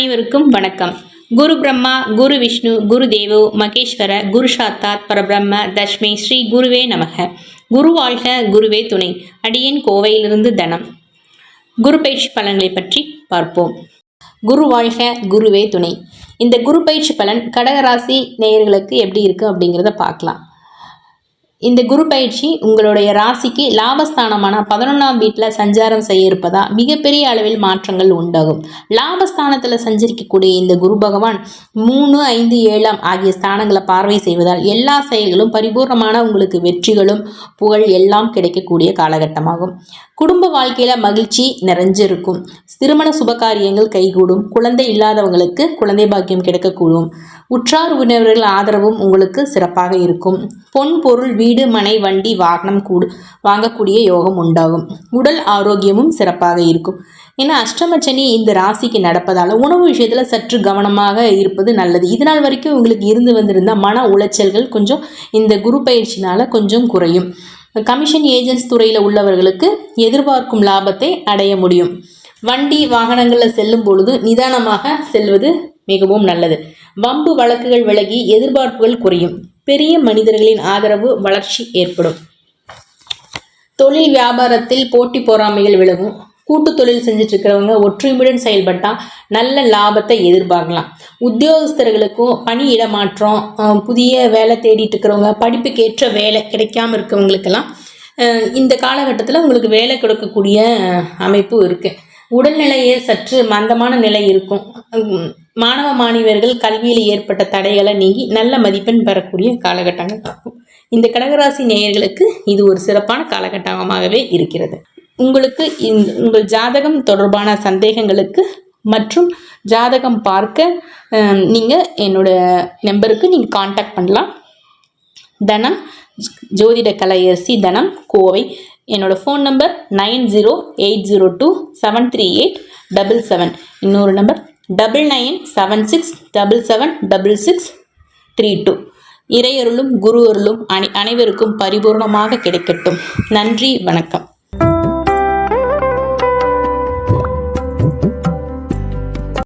அனைவருக்கும் வணக்கம். குரு பிரம்மா குரு விஷ்ணு குரு தேவோ மகேஸ்வர குரு சாத்தாத் பரபிரம்ம தஷ்மே ஸ்ரீ குருவே நமக. குரு வாழ்க குருவே துணை. அடியேன் கோவையிலிருந்து தனம். குரு பயிற்சி பலன்களை பற்றி பார்ப்போம். குரு வாழ்க குருவே துணை. இந்த குரு பயிற்சி பலன் கடகராசி நேயர்களுக்கு எப்படி இருக்குது அப்படிங்கிறத பார்க்கலாம். இந்த குரு பயிற்சி உங்களுடைய ராசிக்கு லாபஸ்தானமான பதினொன்றாம் வீட்டில் சஞ்சாரம் செய்ய இருப்பதா மிகப்பெரிய அளவில் மாற்றங்கள் உண்டாகும். லாபஸ்தானத்தில் சஞ்சரிக்கக்கூடிய இந்த குரு பகவான் மூணு ஐந்து ஏழாம் ஆகிய ஸ்தானங்களை பார்வை செய்வதால் எல்லா செயல்களும் பரிபூர்ணமான உங்களுக்கு வெற்றிகளும் புகழ் எல்லாம் கிடைக்கக்கூடிய காலகட்டமாகும். குடும்ப வாழ்க்கையில் மகிழ்ச்சி நிறைஞ்சிருக்கும். திருமண சுபகாரியங்கள் கைகூடும். குழந்தை இல்லாதவங்களுக்கு குழந்தை பாக்கியம் கிடைக்கக்கூடும். உற்றார் உறவினர்கள் ஆதரவும் உங்களுக்கு சிறப்பாக இருக்கும். பொன் பொருள் வீடு மனை வண்டி வாகனம் கூடு வாங்கக்கூடிய யோகம் உண்டாகும். உடல் ஆரோக்கியமும் சிறப்பாக இருக்கும். ஏன்னா அஷ்டமச்சனி இந்த ராசிக்கு நடப்பதால் உணவு விஷயத்தில் சற்று கவனமாக இருப்பது நல்லது. இதனால் வரைக்கும் உங்களுக்கு இருந்து வந்திருந்த மன உளைச்சல்கள் கொஞ்சம் இந்த குரு பயிற்சினால் கொஞ்சம் குறையும். கமிஷன் ஏஜென்ட்ஸ் துறையில் உள்ளவர்களுக்கு எதிர்பார்க்கும் லாபத்தை அடைய முடியும். வண்டி வாகனங்களில் செல்லும் பொழுது நிதானமாக செல்வது மிகவும் நல்லது. வம்பு வழக்குகள் விலகி எதிர்பார்ப்புகள் குறையும். பெரிய மனிதர்களின் ஆதரவு வளர்ச்சி ஏற்படும். தொழில் வியாபாரத்தில் போட்டி பொறாமைகள் விலகும். கூட்டு தொழில் செஞ்சுட்டு இருக்கிறவங்க ஒற்றுமையுடன் செயல்பட்டால் நல்ல லாபத்தை எதிர்பார்க்கலாம். உத்தியோகஸ்தர்களுக்கும் பணி இடமாற்றம் புதிய வேலை தேடிட்டு இருக்கிறவங்க படிப்புக்கேற்ற வேலை கிடைக்காம இருக்கிறவங்களுக்கெல்லாம் இந்த காலகட்டத்தில் உங்களுக்கு வேலை கொடுக்கக்கூடிய அமைப்பு இருக்குது உடல்நிலையே சற்று மந்தமான நிலை இருக்கும். மாணவ மாணவியர்கள் கல்வியில் ஏற்பட்ட தடைகளை நீங்கி நல்ல மதிப்பெண் பெறக்கூடிய காலகட்டங்கள் ஆகும் இந்த கடகராசி நேயர்களுக்கு இது ஒரு சிறப்பான காலகட்டமாகவே இருக்கிறது. உங்களுக்கு உங்கள் ஜாதகம் தொடர்பான சந்தேகங்களுக்கு மற்றும் ஜாதகம் பார்க்க நீங்கள் என்னோட நம்பருக்கு நீங்கள் காண்டாக்ட் பண்ணலாம். தனம் ஜோதிட கலையரசி தனம் கோவை. என்னோடய phone number nine zero eight zero two seven three eight double seven. இன்னொரு number double nine seven six double seven double six three two. இறையருளும் குரு அருளும் அனை அனைவருக்கும் பரிபூர்ணமாக கிடைக்கட்டும். நன்றி வணக்கம்.